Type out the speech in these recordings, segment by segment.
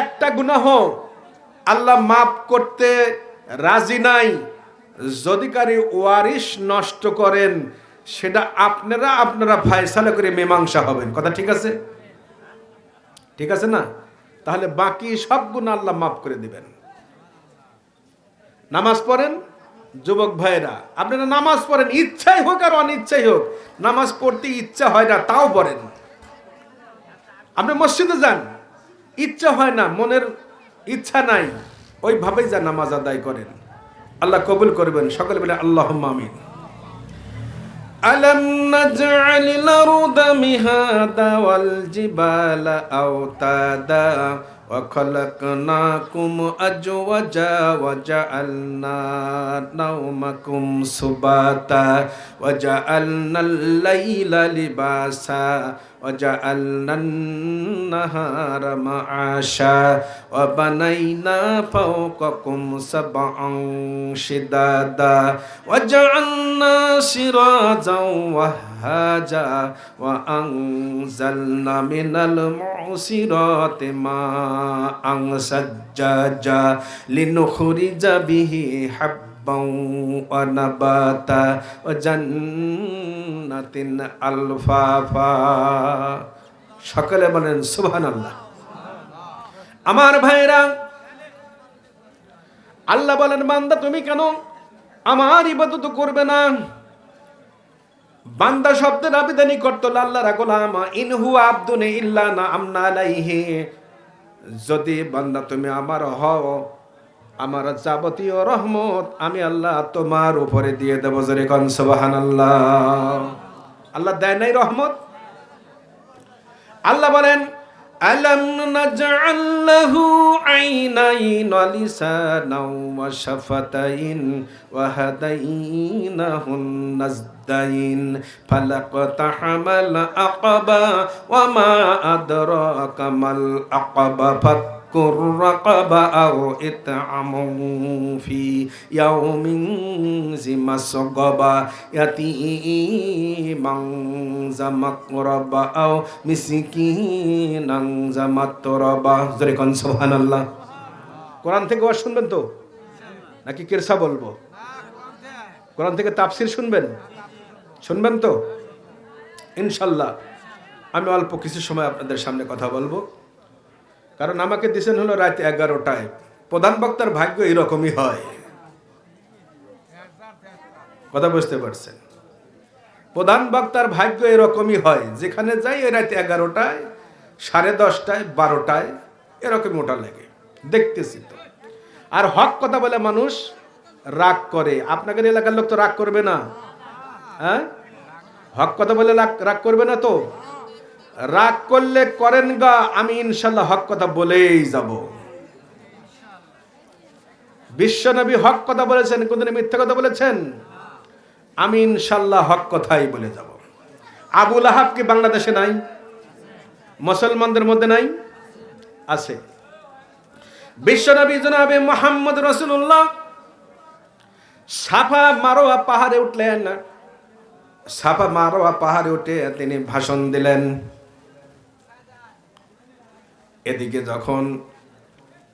একটা গুনাহ, আল্লাহ মাফ করতে রাজি নাই। যদি কারি ওয়ারিশ নষ্ট করেন, সেটা আপনারা আপনারা ফায়সালা করে মীমাংসা হবেন। কথা ঠিক আছে? ঠিক আছে না? তাহলে বাকি সব গুণ আল্লাহ মাফ করে দিবেন। নামাজ পড়েন, যুবক ভাইরা আপনারা নামাজ পড়েন, ইচ্ছাই হোক আর অনিচ্ছাই হোক। নামাজ পড়তে ইচ্ছা হয় না, তাও পড়েন। আপনি মসজিদে যান। ইচ্ছা হয় না মনের ইচ্ছা নাই ওইভাবেই যা নামাজ আদায় করেন আল্লাহ কবুল করবেন সকলে বলে আল্লাহ আমিন ألم نجعل الأرض مهادا والجبال أوتادا وخلقناكم أزواجا وجعلنا نومكم سباتا وجعلنا الليل لباسا وجعلنا النهار معاشا وبنينا فوقكم سبعا شدادا وجعلنا سراجا وهاجا وأنزلنا من المعصرات ماء سجاجا لنخرج به حبا ونباتا وجنة ألفافا সকলে বলেন সুবহান আল্লাহ আমার ভাইরা আল্লাহ বলেন বান্দা তুমি কেন আমার ইবাদত করবে না বান্দা শব্দের আবেদনই করত আল্লাহ গোলাম ইনহু আব্দুন ইল্লা না আমনা লাইহে যদি বান্দা তুমি আমার হও, আমার যাবতীয় রহমত আমি আল্লাহ তোমার উপরে দিয়ে দেব জরে কন আল্লাহ আল্লাহ দেয় নাই রহমত? আল্লাহ বলেন ألم نجعل له عينين ولسانا وشفتين وهديناه النزدين فلقتحم العقبة وما أدراك ما العقبة মা আদরাকা মাল আকাবা ফাত الرقبة أو إطعام في يوم ذي مسغبة يتيما ذا مقربة أو مسكينا ذا متربة যেরকম সুবহান আল্লাহ কোরআন থেকে ওয়াজ শুনবেন তো নাকি কিরসা বলবো কোরআন থেকে তাফসির শুনবেন শুনবেন তো ইনশাল্লাহ আমি অল্প কিছু সময় আপনাদের সামনে কথা বলবো কারণ আমাকে দিছেন হলো রাত এগারোটায়। প্রধান বক্তার ভাগ্য এরকমই হয়। কথা বুঝতে পারছেন? প্রধান বক্তার ভাগ্য এরকমই হয়, যেখানে যাই ওই রাত এগারোটায়, সাড়ে দশটায়, বারোটায় এরকম ওটা লাগে। দেখতেছি তো। আর হক কথা বলে মানুষ রাগ করে। আপনাদের এলাকার লোক তো রাগ করবে না। হ্যাঁ? হক কথা বলে রাগ করবে না তো? রাগ করলে করেন গা, আমি ইনশাল্লাহ হক কথা বলেই যাব। বিশ্বনবী হক কথা বলেছেন কোনদিন মিথ্যা কথা বলেছেন? আমি ইনশাল্লাহ হক কথাই বলে যাব। আবুল আহাব কি বাংলাদেশে নাই? মুসলমানদের মধ্যে নাই? আছে। বিশ্বনবী জনাবে মোহাম্মদ রসুল্লাহ সাফা মারোয়া পাহাড়ে উঠলেন। সাফা মারোয়া পাহাড়ে উঠে তিনি ভাষণ দিলেন। এদিকে যখন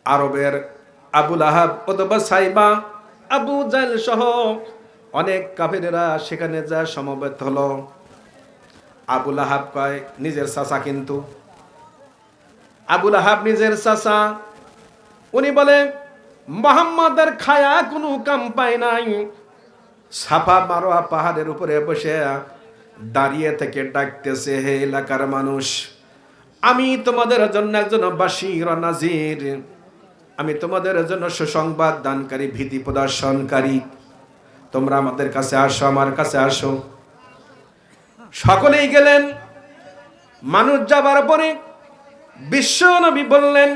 আরবের আবুল আহাব অথবা সাইবা, আবু জাইল সহ অনেক কাফেরেরা সেখানে যা সমবেত হলো। আবুল আহাব কয়, নিজের চাচা কিন্তু। আবুল আহাব নিজের চাচা, উনি বলে, মোহাম্মদের খায়া কোনো কাম পায় নাই। সাফা মারোয়া পাহাড়ের উপরে বসে দাঁড়িয়ে থেকে ডাকতেছে, হে এলাকার মানুষ। আমি তোমাদের জন্য একজন বাসির নাজির। আমি তোমাদের জন্য সুসংবাদ দানকারী, ভীতি প্রদর্শনকারী। তোমরা আমাদের কাছে আসো, আমার কাছে আসো। সকলেই গেলেন। মানুষ যাবার পরে বিশ্ব নবী বললেন,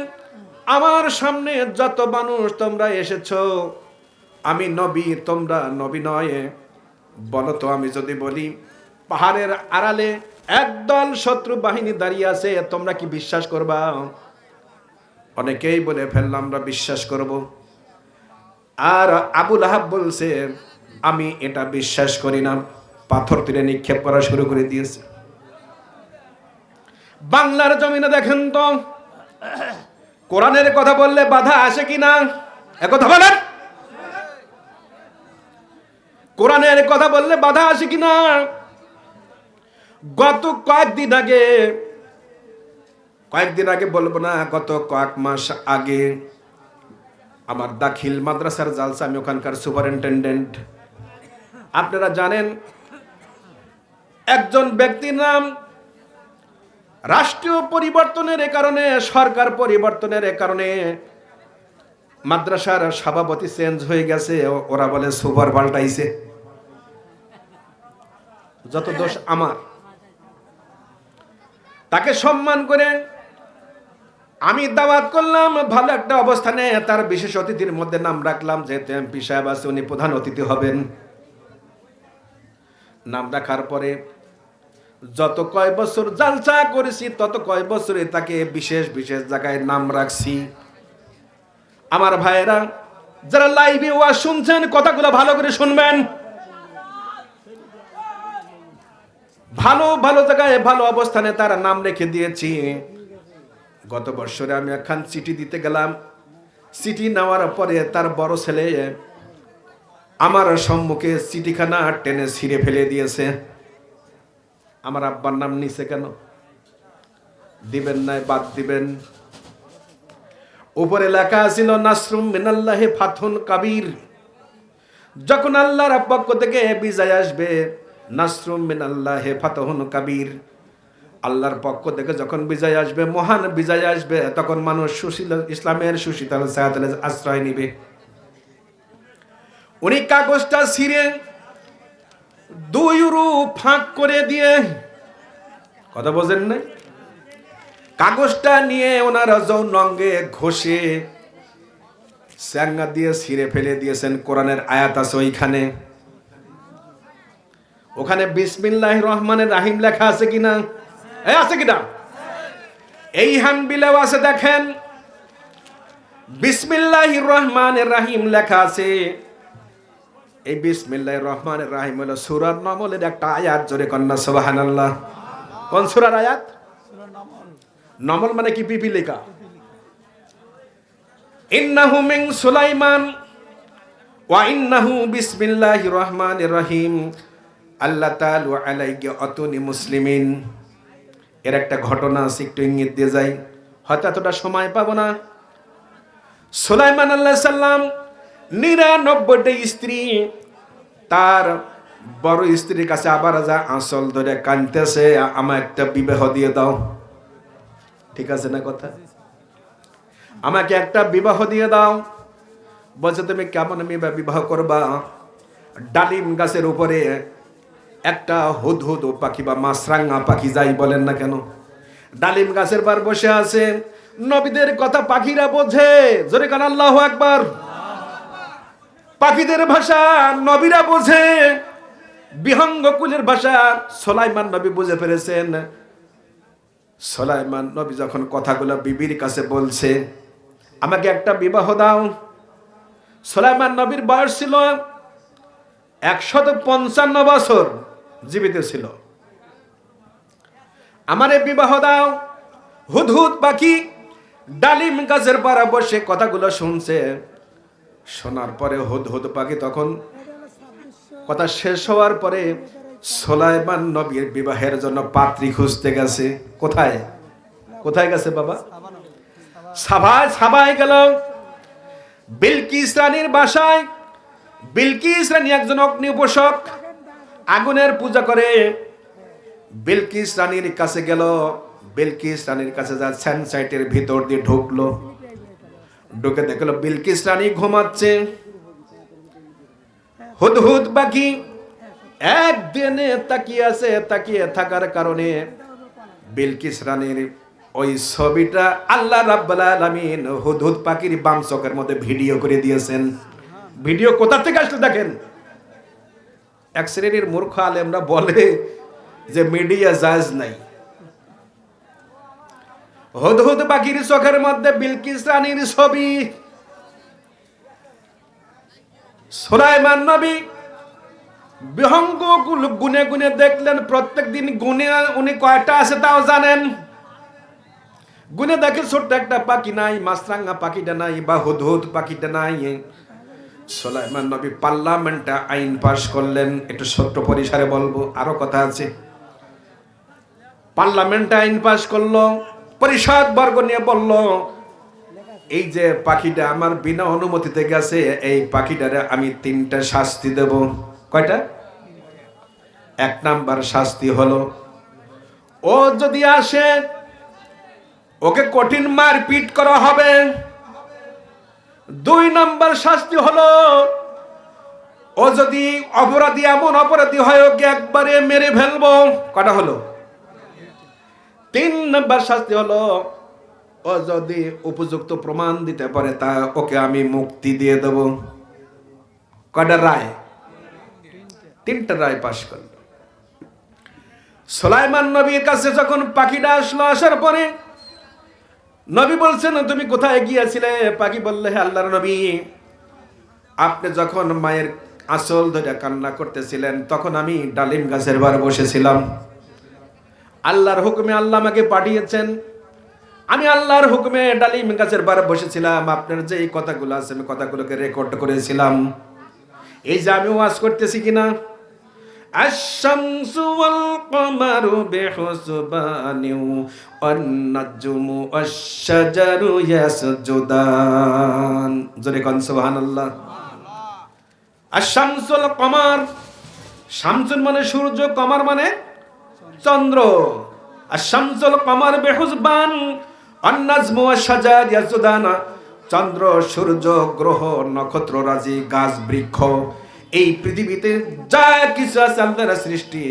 আমার সামনে যত মানুষ তোমরা এসেছ, আমি নবী, তোমরা নবী নয়। বলো তো আমি যদি বলি পাহাড়ের আড়ালে একদল শত্রু বাহিনী দাঁড়িয়ে আছে, তোমরা কি বিশ্বাস করবা? অনেকেই বলে ফেললাম, আমরা বিশ্বাস করব। আর আবুল আহাব বলছে, আমি এটা বিশ্বাস করি না, পাথর তুলে নিক্ষেপ করা শুরু করে দিয়েছে। বাংলার জমিনে দেখেন তো, কোরআনের কথা বললে বাধা আসে কি না? একথা বলেন। কোরআনের কথা বললে বাধা আসে কি না? গত কয়েকদিন আগে কয়েকদিন আগে বলব না, গত কয়েক মাস আগে আমার দাখিল মাদ্রাসার জালসা, আমি ওখানকার সুপারিনটেন্ডেন্ট। আপনারা জানেন, একজন ব্যক্তির নাম রাষ্ট্রীয় পরিবর্তনের কারণে, সরকার পরিবর্তনের কারণে মাদ্রাসার সভাপতি চেঞ্জ হয়ে গেছে ওরা বলে সুপার পাল্টাইছে। যত দোষ আমার তাকে সম্মান করে আমি দাওয়াত করলাম, ভালো একটা অবস্থানে তার বিশেষ অতিথির মধ্যে নাম রাখলাম, যেহেতু এমপি সাহেব আছে, উনি প্রধান অতিথি হবেন। নাম রাখার পরে যত কয় বছর জালসা করেছি, তত কয় বছরে তাকে বিশেষ বিশেষ জায়গায় নাম রাখছি। আমার ভাইয়েরা, যারা লাইভে ওয়া শুনছেন, কথাগুলো ভালো করে শুনবেন। ভালো ভালো জায়গায়, ভালো অবস্থানে তার নাম রেখে দিয়েছি। গত বছরে আমি একখান চিঠি দিতে গেলাম। চিঠি নেওয়ার পরে তার বড় ছেলে আমার সম্মুখে চিঠিখানা টেনে ছিঁড়ে ফেলে দিয়েছে। আমার আব্বার নাম নিছে কেন? দিবেন নাই, বাদ দিবেন। উপরে লেখা ছিল, নাসরুম মিনাল্লাহে ফাথুন কাবির। যখন আল্লাহর পক্ষ থেকে বিজয় আসবে নাসরুম মিনাল্লাহে ফাতহুন কাবির। আল্লাহর পক্ষ থেকে যখন বিজয় আসবে, মহান বিজয় আসবে, তখন মানুষ সুশীল ইসলামের সুশীতল সায়াতলে আশ্রয় নিবে। উনি কাগজটা ছিঁড়ে দুই রু ফাঁক করে দিয়ে, কথা বোঝেন নাই? কাগজটা নিয়ে ওনার যৌন অঙ্গে ঘষে স্যাঙ্গা দিয়ে ছিঁড়ে ফেলে দিয়েছেন, কোরআনের আয়াত আছে ওইখানে। ওখানে বিসমিল্লাহ রহমানের রাহিম লেখা আছে কিনা এ আছে কিনা এই হানবিলেও আছে, দেখেন। বিসমিল্লাহ রহমানের রাহিম লেখা আছে। এই বিসমিল্লাহ রহমানের রাহিম হলো সুরার নমলের একটা আয়াত, জোরে কন্যা সোবাহান আল্লাহ কোন সুরার আয়াত? নমল মানে কি? পিপিলিকা ইন্নাহু মিন সুলাইমান, ওয়া ইন্নাহু বিসমিল্লাহির রহমানির রহিম। আল্লাহ তাআলা আলাইহি অতনি মুসলিমিন। এর একটা ঘটনা আছে, একটু ইঙ্গিত দিয়ে যাই। হয়তো এতটা সময় পাবো না। সুলাইমান আল্লাহ সাল্লাম নিরানব্বইটা স্ত্রী, তার বড় স্ত্রীর কাছে আবার যা আঁচল ধরে কানতেছে আমার একটা বিবাহ দিয়ে দাও। ঠিক আছে না কথা? আমাকে একটা বিবাহ দিয়ে দাও। বলছে, তুমি কেমন মেয়ে বিবাহ করবা? ডালিম গাছের উপরে একটা হুদহুদ পাখি বা মাছরাঙ্গা পাখি যাই বলেন না কেন? ডালিম গাছের বার বসে আছে। নবীদের কথা পাখিরা বোঝে। জোরে কান আল্লাহ একবার পাখিদের ভাষা নবীরা বোঝে। বিহঙ্গ কুলের ভাষা সোলাইমান নবী বুঝে ফেলেছেন। সোলাইমান নবী যখন কথাগুলো বিবির কাছে বলছে, আমাকে একটা বিবাহ দাও। সোলাইমান নবীর বয়স ছিল একশত পঞ্চান্ন বছর। জীবিত ছিল। আমারে বিবাহ দাও। হুদহুদ পাখি ডালিম গাছের পাড়া বসে কথাগুলো শুনছে। শোনার পরে হুদহুদ পাখি তখন কথা শেষ হওয়ার পরে সোলাইমান নবীর বিবাহের জন্য পাত্রী খুঁজতে গেছে। কোথায়? কোথায় গেছে বাবা? সাভায় সাভায় গেল। বিলকিস রানীর বাসায়। বিলকিস রানী একজন অগ্নি উপাসক। আগুনের পূজা করে। বিলকিস রানীর কাছে গেল। বিলকিস রানীর কাছে যা সাইটের ভিতর দিয়ে ঢুকলো। ঢুকে দেখল বিলকিস রানী ঘুমাচ্ছে। হুদহুদ বাকি একদিনে তাকিয়ে আছে, তাকিয়ে থাকার কারণে বিলকিস রানীর ওই ছবিটা আল্লাহ রাব্বাল আলামিন হুদহুদ পাখির বাম চোখের মধ্যে ভিডিও করে দিয়েছেন। ভিডিও কোথা থেকে আসলে দেখেন? এক শ্রেণির মূর্খ আলেমরা বলে যে মিডিয়া জাজ নাই। হুদহুদ পাখির চোখের মধ্যে বিলকিস রানীর ছবি। নবী বিহঙ্গ গুনে গুনে দেখলেন, প্রত্যেক দিন গুনে উনি কয়টা আছে তাও জানেন। গুনে দেখে ছোট্ট একটা পাখি নাই মাছরাঙ্গা পাখিটা নাই বা হুদহুদ পাখিটা নাই। সোলাইমান নবী পার্লামেন্টে আইন পাশ করলেন। একটু ছোট্ট পরিসরে বলব, আরও কথা আছে। পার্লামেন্টে আইন পাশ করল, পরিষদ বর্গ নিয়ে বলল, এই যে পাখিটা আমার বিনা অনুমতিতে গেছে, এই পাখিটারে আমি তিনটা শাস্তি দেব। কয়টা? এক নাম্বার শাস্তি হলো, ও যদি আসে, ওকে কঠিন মারপিট করা হবে। দুই নাম্বার শাস্তি হলো, ও যদি অপরাধী, এমন অপরাধী হয়, ওকে একবারে মেরে ফেলব। কটা হলো? তিন নাম্বার শাস্তি হলো, ও যদি উপযুক্ত প্রমাণ দিতে পারে, তা ওকে আমি মুক্তি দিয়ে দেব। কটা রায়? তিনটা রায় পাশ করল। সোলাইমান নবীর কাছে যখন পাখিটা আসলো, আসার পরে নবী বলছেন তুমি কোথায় গিয়েছিলে পাখি বললে হে আল্লাহর নবী আপনি যখন মায়ের আসল ধরে কান্না করতেছিলেন তখন আমি ডালিম গাছের বার বসেছিলাম আল্লাহর হুকুমে আল্লাহ আমাকে পাঠিয়েছেন আমি আল্লাহর হুকুমে ডালিম গাছের বার বসেছিলাম আপনার যে এই কথাগুলো আছে আমি কথাগুলোকে রেকর্ড করেছিলাম এই যে আমি ওয়াজ করতেছি কিনা الشمس والقمر بحسبان والنجم والشجر يسجدان জোরে কোন সুবহানাল্লাহ আশামসুল কমার শামসুল মানে সূর্য কমার মানে চন্দ্র আর শামসুল কমার বেহুজবান অন্নাজমু সাজার ইয়াসুদানা চন্দ্র সূর্য গ্রহ নক্ষত্র রাজি গাছ বৃক্ষ এই পৃথিবীতে যা কিছু আছে আল্লাহর সৃষ্টি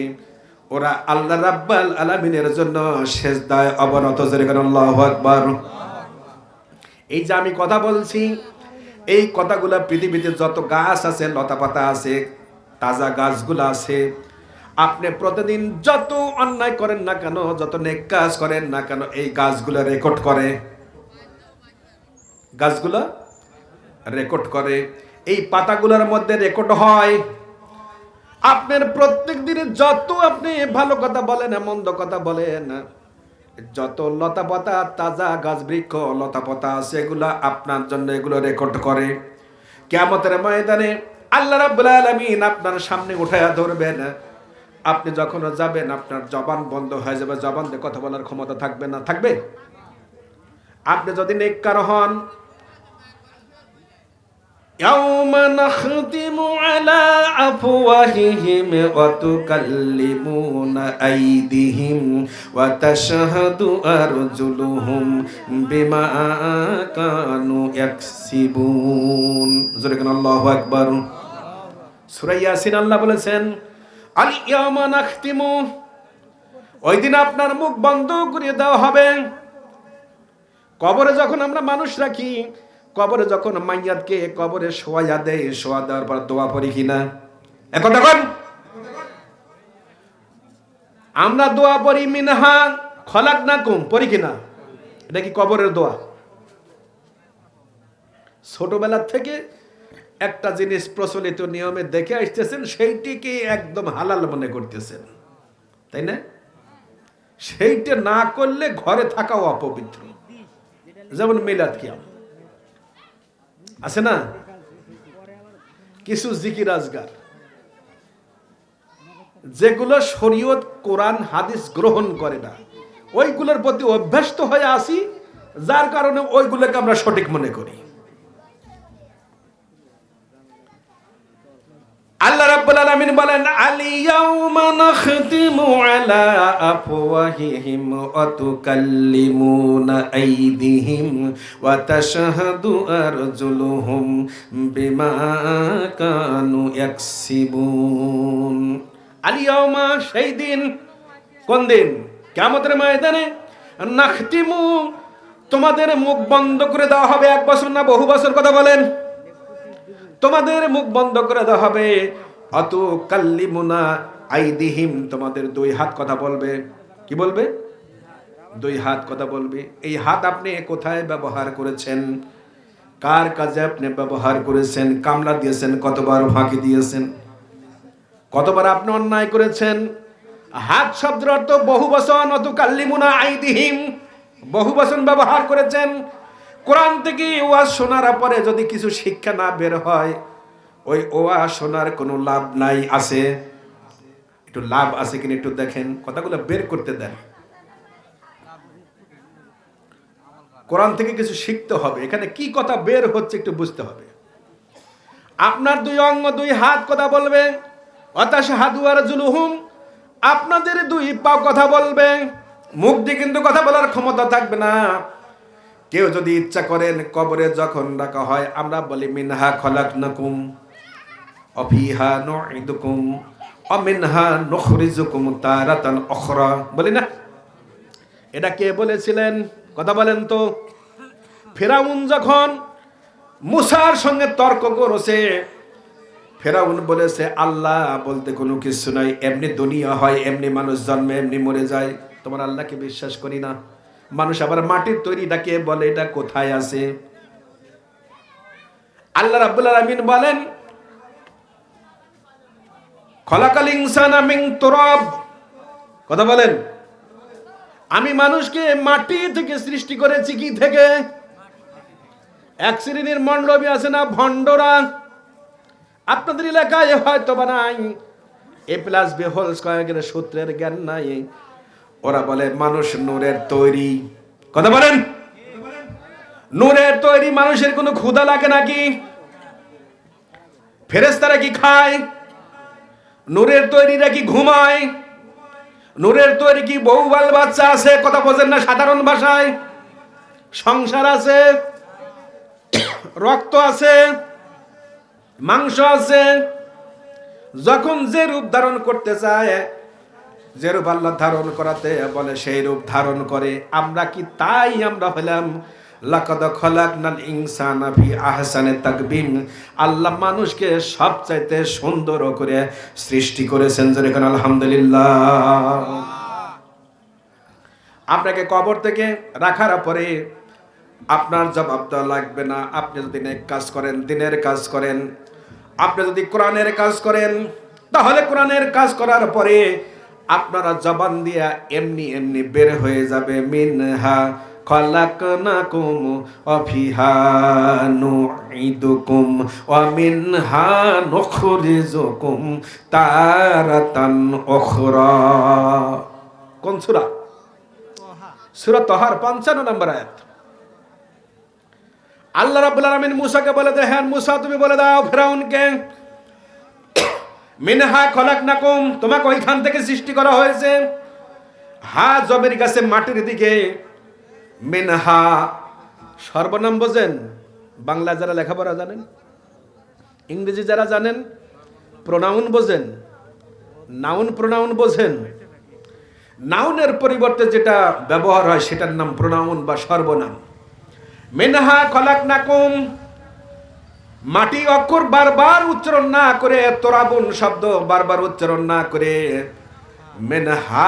ওরা আল্লাহ রাব্বাল আলামিনের জন্য সেজদায় অবনত। আল্লাহু আকবার। এই যে আমি কথা বলছি, এই কথাগুলা পৃথিবীতে যত গাছ আছে লতা পাতা আছে, তাজা গাছগুলো আছে, আপনি প্রতিদিন যত অন্যায় করেন না কেন, যত নেক কাজ করেন না কেন, এই গাছগুলো রেকর্ড করে। গাছগুলো রেকর্ড করে। এই পাতাগুলোর মধ্যে রেকর্ড হয় আপনার প্রত্যেক দিনে যত আপনি ভালো কথা বলেন, মন্দ কথা বলেন, যত লতা পাতা তাজা গাছ, বৃক্ষ লতা পাতা সেগুলা আপনার জন্য এগুলো রেকর্ড করে। কেমতের ময়দানে আল্লাহ রাব্বুল আলামিন আপনার সামনে উঠায়া ধরবেন। আপনি যখন যাবেন, আপনার জবান বন্ধ হয়ে যাবে, জবান দিয়ে কথা বলার ক্ষমতা থাকবে না? থাকবে? আপনি যদি নেককার হন يوم نختم على أفواههم وتكلمون أيديهم وتشهد أرجلهم بما كانوا يكسبون زرقنا الله أكبر سورة ياسين الله বলেছেন আল ইয়ামা নাখতিমু ওই দিন আপনার মুখ বন্ধ করে দেওয়া হবে কবরে যখন আমরা মানুষ রাখি কবরে যখন মাইয়াদকে কবরে শোয়া দেয়, শোয়া দেওয়ার পর দোয়া পড়ি কিনা? এখন দেখুন আমরা দোয়া পড়ি মিনহা, খলাক না কুম, পড়ি কিনা? এটা কি কবরের দোয়া? ছোটবেলার থেকে একটা জিনিস প্রচলিত নিয়মে দেখে আসতেছেন, সেইটিকে একদম হালাল মনে করতেছেন। তাই না? সেইটা না করলে ঘরে থাকাও অপবিত্র। যেমন মিলাদ কিয়াম। আছে না? কিছু জিকির আজগার। যেগুলো শরীয়ত কোরআন, হাদিস গ্রহণ করে না। ওইগুলোর প্রতি অভ্যস্ত হয়ে আসি, যার কারণে ওইগুলোকে আমরা সঠিক মনে করি আল্লাহ আলামিন বলেন আলিয়াউমা নাখতিমু আলা আফওয়াহিহিম ওয়া তুকাল্লিমুনা আইদিহিম ওয়া তাশহাদু আরজুলুহুম বিমা কানু ইয়াকসিবুন। আলিয়াউমা সেই দিন, কোন দিন? কিয়ামতের ময়দানে? নাখতিমু, তোমাদের মুখ বন্ধ করে দেওয়া হবে এক বছর না বহু বছর, কথা বলেন। তোমাদের মুখ বন্ধ করে দেওয়া হবে অত কাল্লিমুনা আইদিহিম, তোমাদের দুই হাত কথা বলবে। কি বলবে? দুই হাত কথা বলবে। এই হাত আপনি কোথায় ব্যবহার করেছেন? কার কাজে আপনি ব্যবহার করেছেন? কামলা দিয়েছেন, কতবার ফাঁকি দিয়েছেন? কতবার আপনি অন্যায় করেছেন? হাত শব্দের অর্থ বহু বচন অত কাল্লিমুনা আইদিহিম, বহু বচন ব্যবহার করেছেন। কোরআন থেকে ওয়াজ শোনার পরে যদি কিছু শিক্ষা না বের হয় ওই ওয়াজ শোনার কোনো লাভ নাই আছে? একটু লাভ আছে কিনা একটু দেখেন, কথাগুলো বের করতে দেন। কোরআন থেকে কিছু শিখতে হবে, এখানে কি কথা বের হচ্ছে একটু বুঝতে হবে। আপনার দুই অঙ্গ, দুই হাত কথা বলবে অতাশ হাদুয়ার জুলুহুম আপনাদের দুই পা কথা বলবে, মুখ দিয়ে কিন্তু কথা বলার ক্ষমতা থাকবে না। কেউ যদি ইচ্ছা করেন কবরে যখন ডাকা হয়, আমরা বলি, মিনহা খলাক নকুম অফিহা নুইদুকুম অমিনহা নখরিজুকুম তারাতান অখরা বলি না। এটা কে বলেছিলেন? কথা বলেন তো। ফেরাউন যখন মুসার সঙ্গে তর্ক করেছে, ফেরাউন বলেছে, আল্লাহ বলতে কোনো কিছু নাই। এমনি দুনিয়া হয়, এমনি মানুষ জন্মে, এমনি মরে যায়। তোমার আল্লাহকে বিশ্বাস করি না। মানুষ আবার মাটির তৈরিটাকে বলে? এটা কোথায় আছে? আল্লাহ রাব্বুল আলামিন বলেন তুরাব। কথা বলেন। আমি মানুষকে মাটি থেকে সৃষ্টি করেছি কি থেকে? এক শ্রেণির মণ্ডপী আছে না ভণ্ডরা? আপনাদের এলাকায় হয়তো বা নাই। এ প্লাস বি হোল স্কয়ারের সূত্রের জ্ঞান নাই। ওরা বলে, মানুষ নূরের তৈরি। কথা বলেন। নূরের তৈরি মানুষের কোনো ক্ষুধা লাগে নাকি? ফেরেস্তারা কি খায়? নূরের তৈরিরা কি ঘুমায়? নূরের তৈরি কি বউ বাল বাচ্চা আছে? কথা বোঝেন না সাধারণ ভাষায়। সংসার আছে, রক্ত আছে, মাংস আছে। যখন যে রূপ ধারণ করতে চায়, যে রূপ আল্লাহ ধারণ করাতে বলে, সেই রূপ ধারণ করে। আমরা কি তাই আমরা হলাম? লাকাদ খলাকনাল ইনসানা ফি আহসানে তাকবিম আল্লাহ মানুষকে সবচাইতে সুন্দর করে সৃষ্টি করেছেন। যেরকম আলহামদুলিল্লাহ। আপনাকে কবর থেকে রাখার পরে আপনার জবাব দেওয়া লাগবে না। আপনি যদি নেক কাজ করেন, দিনের কাজ করেন, আপনি যদি কোরআনের কাজ করেন, তাহলে কোরআনের কাজ করার পরে আপনারা জবান দিয়া এমনি এমনি বের হয়ে যাবে। মিনহা খলাকনাকুম অফিহা নুইদুকুম ওয়া মিনহা নুখরিজুকুম তারাতান উখরা কোন সূরা? সূরা তহার 55 নম্বর আয়াত। আল্লাহ রাব্বুল আলামিন মুসাকে বলে দেন হ্যাঁ মুসা, তুমি বলে দাও ফেরাউনকে। মিনহা খলাকনাকুম, তোমাকে ওইখান থেকে সৃষ্টি করা হয়েছে। হা জবের কাছে মাটির দিকে মিনহা, সর্বনাম বোঝেন। বাংলা যারা লেখাপড়া জানেন, ইংরেজি যারা জানেন প্রোনাউন বোঝেন। নাউন প্রোনাউন বোঝেন। নাউনের পরিবর্তে যেটা ব্যবহার হয়, সেটার নাম প্রোনাউন বা সর্বনাম। মেনহা খলাক নাকুম মাটি অক্ষর বারবার উচ্চারণ না করে, তোরাবুন শব্দ বারবার উচ্চারণ না করে, মেনহা